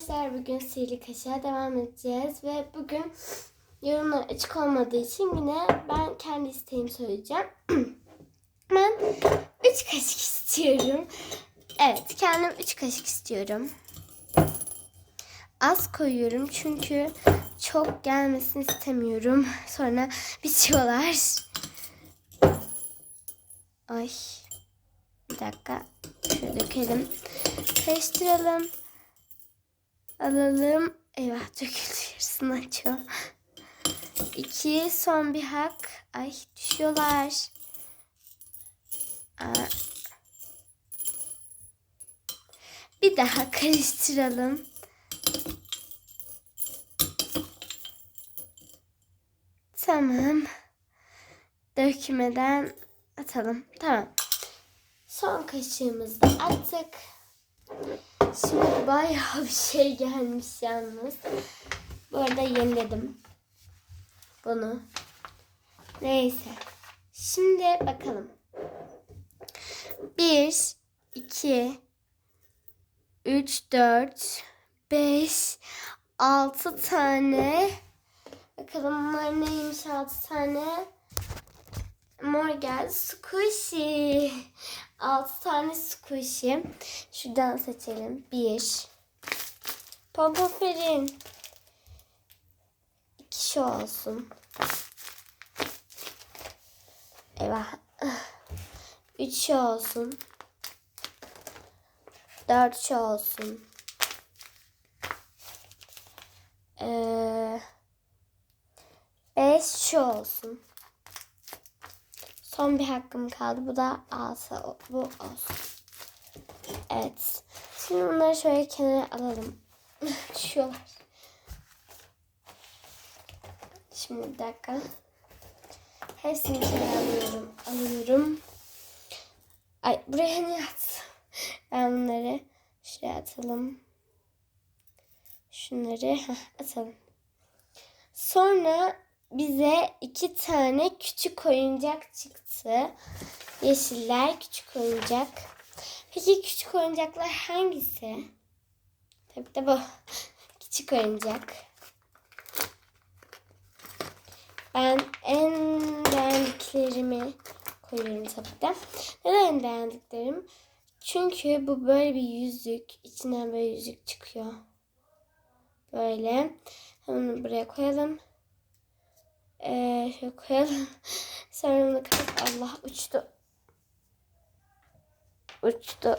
Arkadaşlar bugün sihirli kaşığa devam edeceğiz ve bugün yorumlar açık olmadığı için yine ben kendi isteğimi söyleyeceğim. ben 3 kaşık istiyorum. Evet kendim 3 kaşık istiyorum. Az koyuyorum çünkü çok gelmesini istemiyorum. Sonra bitiyorlar. Ay. Bir dakika. Şöyle dökelim. Karıştıralım. Alalım. Eyvah döküldü yarısını açıyor. İki son bir hak. Ay düşüyorlar. Aa. Bir daha karıştıralım. Tamam. Dökmeden atalım. Tamam. Son kaşığımızı da attık. Şimdi bayağı bir şey gelmiş yalnız. Bu arada yeniledim. Bunu. Neyse. Şimdi bakalım. 1, 2, 3, 4, 5, 6 tane. Bakalım bunlar neymiş 6 tane. Mor geldi. Squishy. 6 tane squishy. Şuradan seçelim. 1. Pompofirin. 2 şu olsun. Eyvah. 3 şu olsun. 4 şu olsun. Ee, 5 şu olsun. Son bir hakkım kaldı. Bu da alsa bu olsun. Evet. Şimdi bunları şöyle kenara alalım. Düşüyorlar. Şimdi bir dakika. Hepsini kenara alıyorum. Alıyorum. Ay buraya niye attım? Ben bunları şuraya atalım. Şunları atalım. Sonra bize iki tane küçük oyuncak çıktı. Yeşiller küçük oyuncak. Peki küçük oyuncaklar hangisi? Tabii de bu. Küçük oyuncak. Ben en beğendiklerimi koyuyorum tabii de. Neden en beğendiklerim? Çünkü bu böyle bir yüzük. İçinden böyle yüzük çıkıyor. Böyle. Hemen buraya koyalım. Ee, şöyle koyalım. Sonra bunu kapat. Allah uçtu. Uçtu.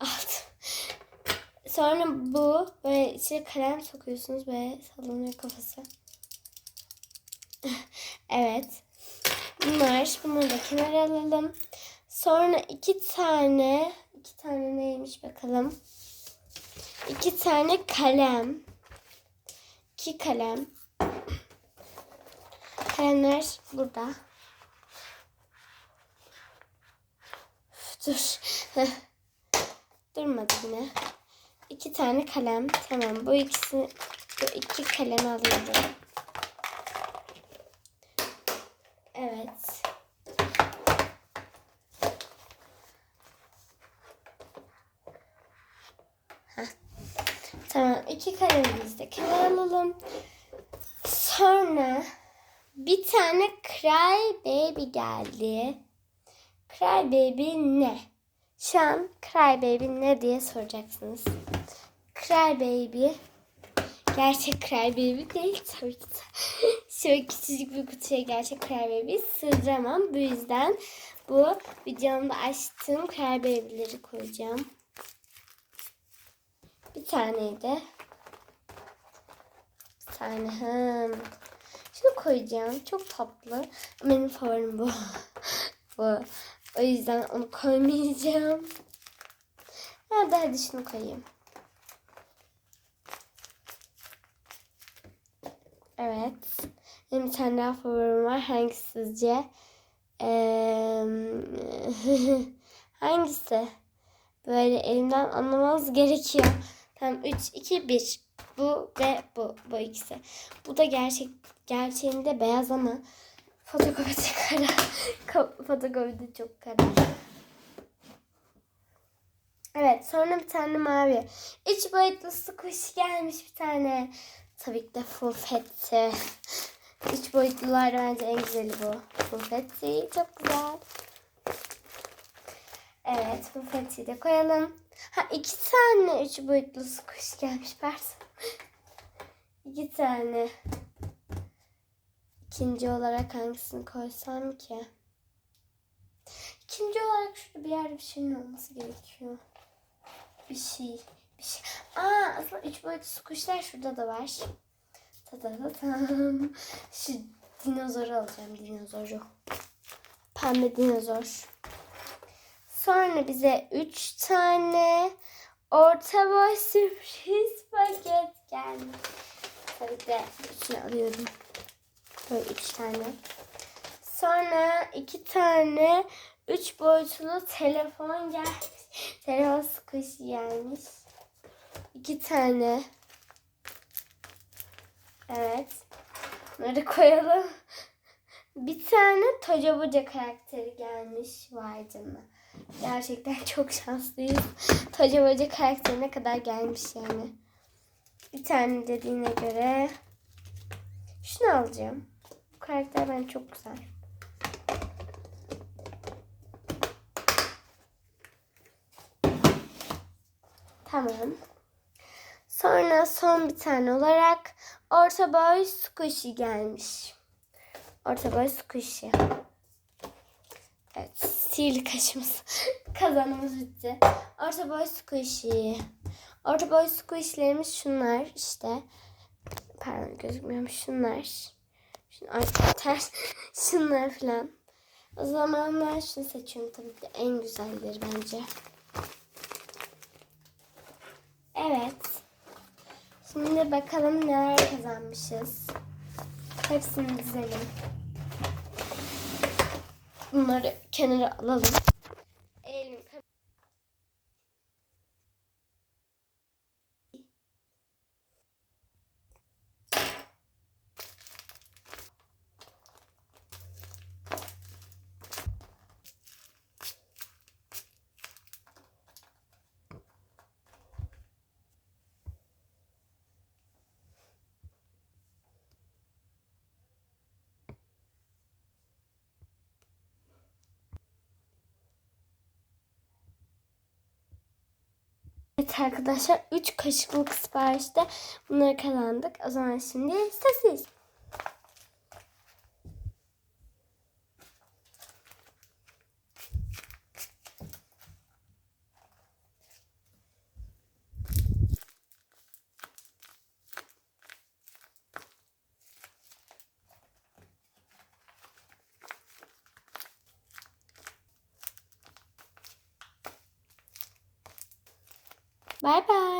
Aldım. Sonra bu böyle içine kalem sokuyorsunuz böyle sallanıyor kafası. evet. Bunlar. Bunları da kenara alalım. Sonra iki tane iki tane neymiş bakalım. İki tane kalem. İki kalem. Kalemler burada. Dur. Durmadı yine. İki tane kalem. Tamam bu ikisi bu iki kalemi alıyorum. Evet. Tamam iki kalemimizi de alalım. Sonra bir tane Cry Baby geldi. Cry Baby ne? Şu an Cry Baby ne diye soracaksınız. Cry Baby gerçek Cry Baby değil tabii ki. Şöyle küçücük bir kutuya gerçek Cry Baby sığdıramam. Bu yüzden bu videomda açtığım Cry Baby'leri koyacağım. Bir taneydi. Bir tane. Hmm. Şunu koyacağım. Çok tatlı. Benim favorim bu. bu. O yüzden onu koymayacağım. Hadi hadi şunu koyayım. Evet. Benim bir tane daha favorim var. Hangisi sizce? Ee, hangisi? Böyle elimden anlamanız gerekiyor. Tamam 3, 2, 1. Bu ve bu. Bu ikisi. Bu da gerçek gerçeğinde beyaz ama fotokopide kara. Ka- fotokopide çok kara. Evet sonra bir tane mavi. Üç boyutlu su kuş gelmiş bir tane. Tabii ki de full fetti. Üç boyutlular bence en güzeli bu. Full fetti çok güzel. Evet full fetti de koyalım. Ha iki tane üç boyutlu su kuş gelmiş pardon. İki tane. İkinci olarak hangisini koysam ki? İkinci olarak şurada bir yerde bir şeyin olması gerekiyor. Bir şey. Bir şey. Aa aslında üç boyutlu su kuşlar şurada da var. Tadadatam. Şu dinozoru alacağım dinozoru. Pembe dinozor. Sonra bize üç tane orta boy sürpriz paket gelmiş. Tabii de üçünü alıyorum. Böyle üç tane. Sonra iki tane üç boyutlu telefon gelmiş. Telefon sıkış gelmiş. İki tane. Evet. Bunları koyalım. Bir tane Toca Boca karakteri gelmiş. Vay canına. Gerçekten çok şanslıyız. Toca Boca karakterine kadar gelmiş yani. Bir tane dediğine göre şunu alacağım. Bu karakter bence çok güzel. Tamam. Sonra son bir tane olarak orta boy squishy gelmiş. Orta boy squishy. Evet, sihirli kaşımız. Kazanımız bitti. Orta boy squishy. Orta boy squishy'lerimiz şunlar işte. Pardon gözükmüyormuş şunlar. Şunlar ters. şunlar falan. O zaman ben şunu seçiyorum tabii ki en güzelleri bence. Evet. Şimdi bakalım neler kazanmışız. Hepsini dizelim. Bunları kenara alalım. Evet arkadaşlar 3 kaşıklık siparişte bunları kazandık. O zaman şimdi sessiz. Bay bay.